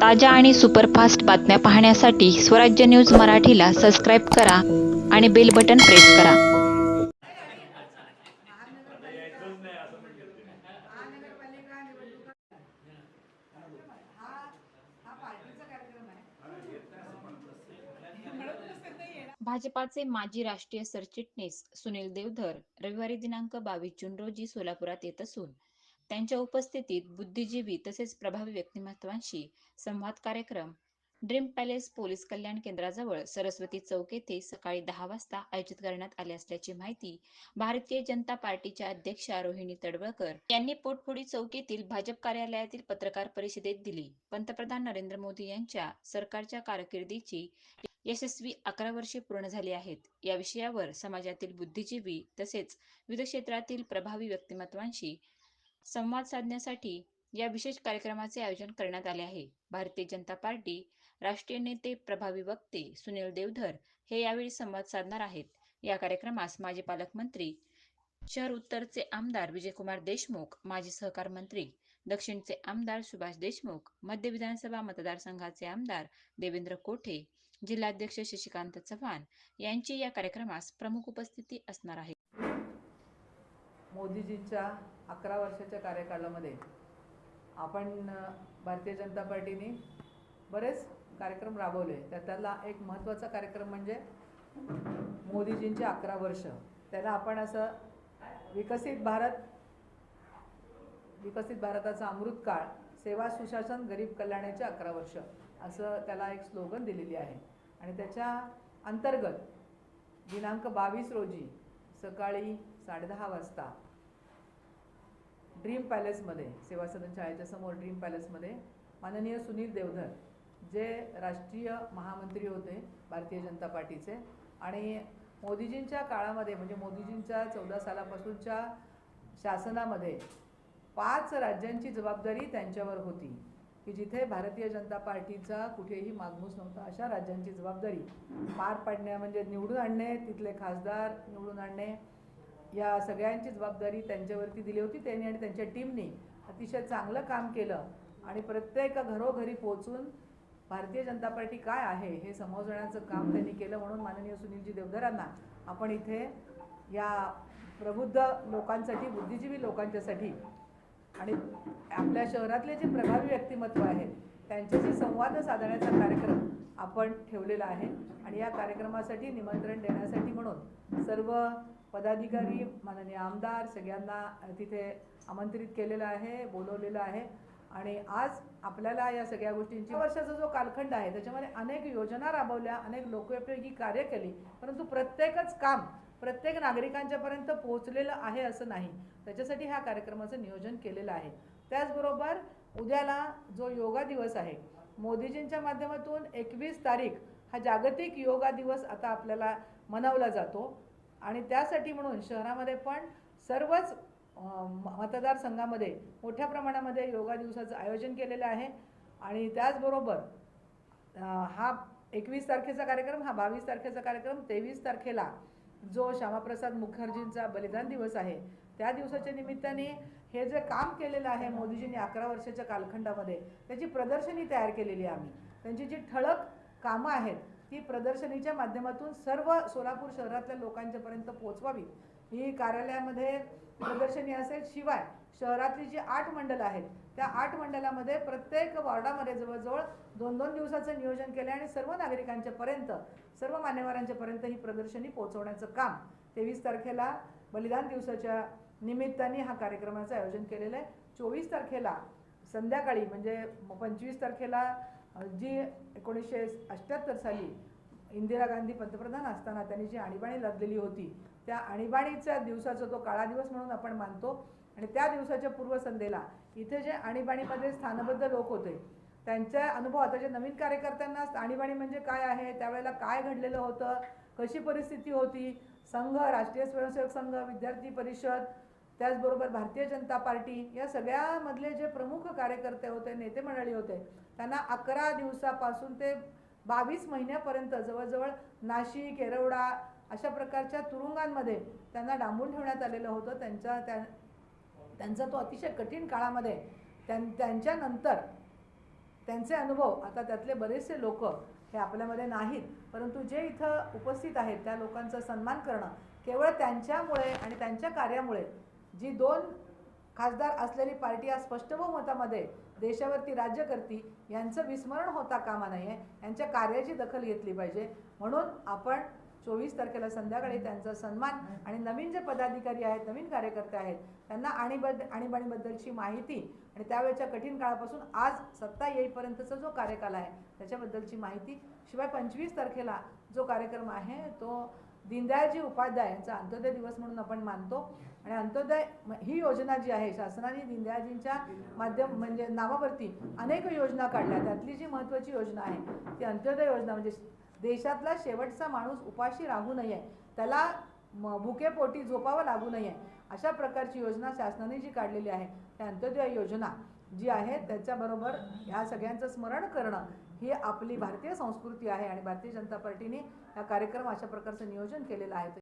ताज्या आणि सुपरफास्ट बातम्या पाहण्यासाठी स्वराज्य न्यूज मराठीला सबस्क्राईब करा आणि बेल बटन प्रेस करा. भाजपाचे माजी राष्ट्रीय सरचिटणीस सुनील देवधर रविवारी दिनांक बावीस जून रोजी सोलापुरात येत असून त्यांच्या उपस्थितीत बुद्धिजीवी तसेच प्रभावी व्यक्तिमत्वांशी संवाद कार्यक्रम ड्रीम पॅलेस पोलीस कल्याण केंद्राजवळ सरस्वती चौक येथे सकाळी दहा वाजता आयोजित करण्यात आले असल्याची माहिती भारतीय जनता पार्टीच्या अध्यक्षा रोहिणी तडवळकर यांनी पोटफोडी चौक येथील भाजप कार्यालयातील पत्रकार परिषदेत दिली. पंतप्रधान नरेंद्र मोदी यांच्या सरकारच्या कारकिर्दीची यशस्वी अकरा वर्षे पूर्ण झाली आहेत. या विषयावर समाजातील बुद्धिजीवी तसेच विविध क्षेत्रातील प्रभावी व्यक्तिमत्वांशी संवाद साधण्यासाठी या विशेष कार्यक्रमाचे आयोजन करण्यात आले आहे. भारतीय जनता पार्टी राष्ट्रीय नेते प्रभावी वक्ते सुनील देवधर हे यावेळी संवाद साधणार आहेत. या कार्यक्रमास माजी पालकमंत्री शहर उत्तरचे आमदार विजयकुमार देशमुख माजी सहकार मंत्री दक्षिणचे आमदार सुभाष देशमुख मध्य विधानसभा मतदारसंघाचे आमदार देवेंद्र कोठे जिल्हाध्यक्ष शशिकांत चव्हाण यांची या कार्यक्रमास प्रमुख उपस्थिती असणार आहे. मोदीजींच्या अकरा वर्षाच्या कार्यकालामध्ये आपण भारतीय जनता पार्टीने बरेच कार्यक्रम राबवले. त्यातला एक महत्त्वाचा कार्यक्रम म्हणजे मोदीजींचे अकरा वर्ष. त्याला आपण असं विकसित भारत विकसित भारताचा अमृतकाळ सेवा सुशासन गरीब कल्याणाचे अकरा वर्ष असं त्याला एक स्लोगन दिलेली आहे. आणि त्याच्या अंतर्गत दिनांक बावीस रोजी सकाळी साडेदहा वाजता. ड्रीम पॅलेसमध्ये सेवा सदन शाळेच्या समोर ड्रीम पॅलेसमध्ये माननीय सुनील देवधर जे राष्ट्रीय महामंत्री होते भारतीय जनता पार्टीचे. आणि मोदीजींच्या काळामध्ये म्हणजे मोदीजींच्या चौदा सालापासूनच्या शासनामध्ये पाच राज्यांची जबाबदारी त्यांच्यावर होती की जिथे भारतीय जनता पार्टीचा कुठेही मागमूस नव्हता अशा राज्यांची जबाबदारी पार पाडण्या म्हणजे निवडून आणणे तिथले खासदार निवडून आणणे या सगळ्यांची जबाबदारी त्यांच्यावरती दिली होती त्यांनी आणि त्यांच्या टीमनी अतिशय चांगलं काम केलं. आणि प्रत्येक घरोघरी पोहोचून भारतीय जनता पार्टी काय आहे हे समजण्याचं काम त्यांनी केलं म्हणून माननीय सुनीलजी देवधरांना आपण इथे या प्रबुद्ध लोकांसाठी बुद्धिजीवी लोकांच्यासाठी आणि आपल्या शहरातले जे प्रभावी व्यक्तिमत्व आहेत त्यांच्याशी संवाद साधण्याचा कार्यक्रम आपण ठेवलेला आहे. आणि या कार्यक्रमासाठी निमंत्रण देण्यासाठी म्हणून सर्व पदाधिकारी माननीय आमदार सगळ्यांना तिथे आमंत्रित केलेलं आहे बोलवलेलं आहे. आणि आज आपल्याला या सगळ्या गोष्टींची वर्षाचा जो कालखंड आहे त्याच्यामध्ये अनेक योजना राबवल्या अनेक लोकोपयोगी कार्य केली परंतु प्रत्येकच काम प्रत्येक नागरिकांच्यापर्यंत पोहोचलेलं आहे असं नाही. त्याच्यासाठी ह्या कार्यक्रमाचं नियोजन केलेलं आहे. त्याचबरोबर उद्याला जो योगा दिवस आहे मोदीजींच्या माध्यमातून एकवीस तारीख हा जागतिक योगा दिवस आता आपल्याला मनवला जातो. आणि त्यासाठी म्हणून शहरामध्ये पण सर्वच मतदारसंघामध्ये मोठ्या प्रमाणामध्ये योगा दिवसाचं आयोजन केलेलं आहे. आणि त्याचबरोबर हा एकवीस तारखेचा कार्यक्रम हा बावीस तारखेचा कार्यक्रम तेवीस तारखेला जो श्यामाप्रसाद मुखर्जींचा बलिदान दिवस आहे त्या दिवसाच्या निमित्ताने हे जे काम केलेलं आहे मोदीजींनी अकरा वर्षाच्या कालखंडामध्ये त्याची प्रदर्शनी तयार केलेली आहे आम्ही. त्यांची जी ठळक कामं आहेत ती प्रदर्शनीच्या माध्यमातून सर्व सोलापूर शहरातल्या लोकांच्यापर्यंत पोहोचवावी. ही कार्यालयामध्ये प्रदर्शनी असेल शिवाय शहरातली जी आठ मंडलं आहेत त्या आठ मंडलामध्ये प्रत्येक वॉर्डामध्ये जवळजवळ दोन दोन दिवसाचं नियोजन केलं आणि सर्व नागरिकांच्यापर्यंत सर्व मान्यवरांच्यापर्यंत ही प्रदर्शनी पोहोचवण्याचं काम तेवीस तारखेला बलिदान दिवसाच्या निमित्ताने हा कार्यक्रमाचं आयोजन केलेलं आहे. चोवीस तारखेला संध्याकाळी म्हणजे पंचवीस तारखेला जी एकोणीसशे अठ्ठ्याहत्तर साली इंदिरा गांधी पंतप्रधान असताना त्यांनी जी आणीबाणी लादलेली होती त्या आणीबाणीच्या दिवसाचा तो काळा दिवस म्हणून आपण मानतो. आणि त्या दिवसाच्या पूर्वसंध्येला इथे जे आणीबाणीमध्ये स्थानबद्ध लोक होते त्यांच्या अनुभव आता जे नवीन कार्यकर्त्यांना आणीबाणी म्हणजे काय आहे त्यावेळेला काय घडलेलं होतं कशी परिस्थिती होती संघ राष्ट्रीय स्वयंसेवक संघ विद्यार्थी परिषद त्याचबरोबर भारतीय जनता पार्टी या सगळ्यामधले जे प्रमुख कार्यकर्ते होते नेते मंडळी होते त्यांना अकरा दिवसापासून ते बावीस महिन्यापर्यंत जवळजवळ नाशिक येरवडा अशा प्रकारच्या तुरुंगांमध्ये त्यांना डांबून ठेवण्यात आलेलं होतं. त्यांच्या त्या त्यांचा तो अतिशय कठीण काळामध्ये त्यां त्यांच्यानंतर त्यांचे अनुभव आता त्यातले बरेचसे लोक हे आपल्यामध्ये नाहीत परंतु जे इथं उपस्थित आहेत त्या लोकांचा सन्मान करणं केवळ त्यांच्यामुळे आणि त्यांच्या कार्यामुळे जी दोन खासदार असलेली पार्टी आज स्पष्ट बहुमतामध्ये देशावरती राज्य करती यांचं विस्मरण होता कामा नये. यांच्या कार्याची दखल घेतली पाहिजे. म्हणून आपण चोवीस तारखेला संध्याकाळी त्यांचा सन्मान आणि नवीन जे पदाधिकारी आहेत नवीन कार्यकर्ते आहेत त्यांना आणीबद्ध आणीबाणीबद्दलची माहिती आणि त्यावेळच्या कठीण काळापासून आज सत्ता येईपर्यंतचा जो कार्यकाल आहे त्याच्याबद्दलची माहिती. शिवाय पंचवीस तारखेला जो कार्यक्रम आहे तो दीनदयाळजी उपाध्याय यांचा अंत्योदय दिवस म्हणून आपण मानतो. आणि अंत्योदय ही योजना जी आहे शासनाने दीनदयाळजींच्या माध्यम म्हणजे नावावरती अनेक योजना काढल्या. त्यातली जी महत्त्वाची योजना आहे ती अंत्योदय योजना म्हणजे देशातला शेवटचा माणूस उपाशी राहू नये. त्याला भुकेपोटी झोपावं लागू नये. अशा प्रकारची योजना शासनाने जी काढलेली आहे त्या अंत्योदय योजना जी आहे त्याच्याबरोबर ह्या सगळ्यांचं स्मरण करणं ही आपली भारतीय संस्कृती आहे आणि भारतीय जनता पार्टीने हा कार्यक्रम अशा प्रकारचं नियोजन केलेलं आहे.